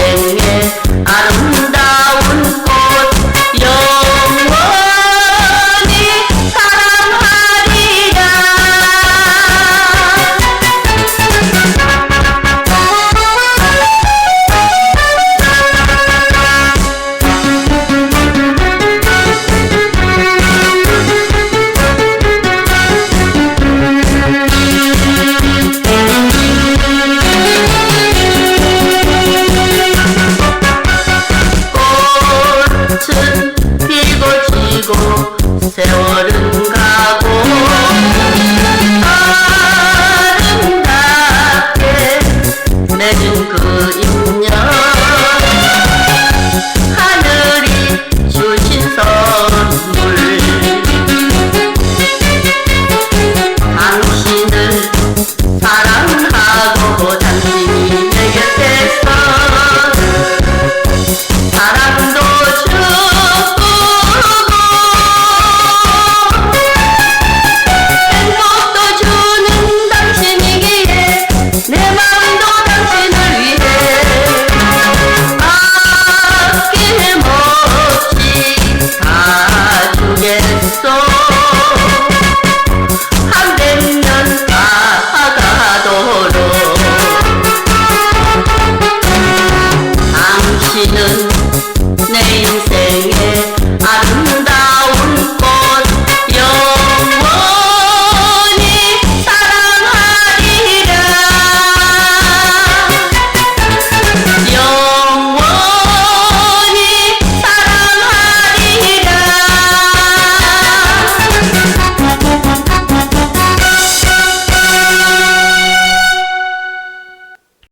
Yeah. 그 인연 하늘이 주신 선물. 당신을 사랑하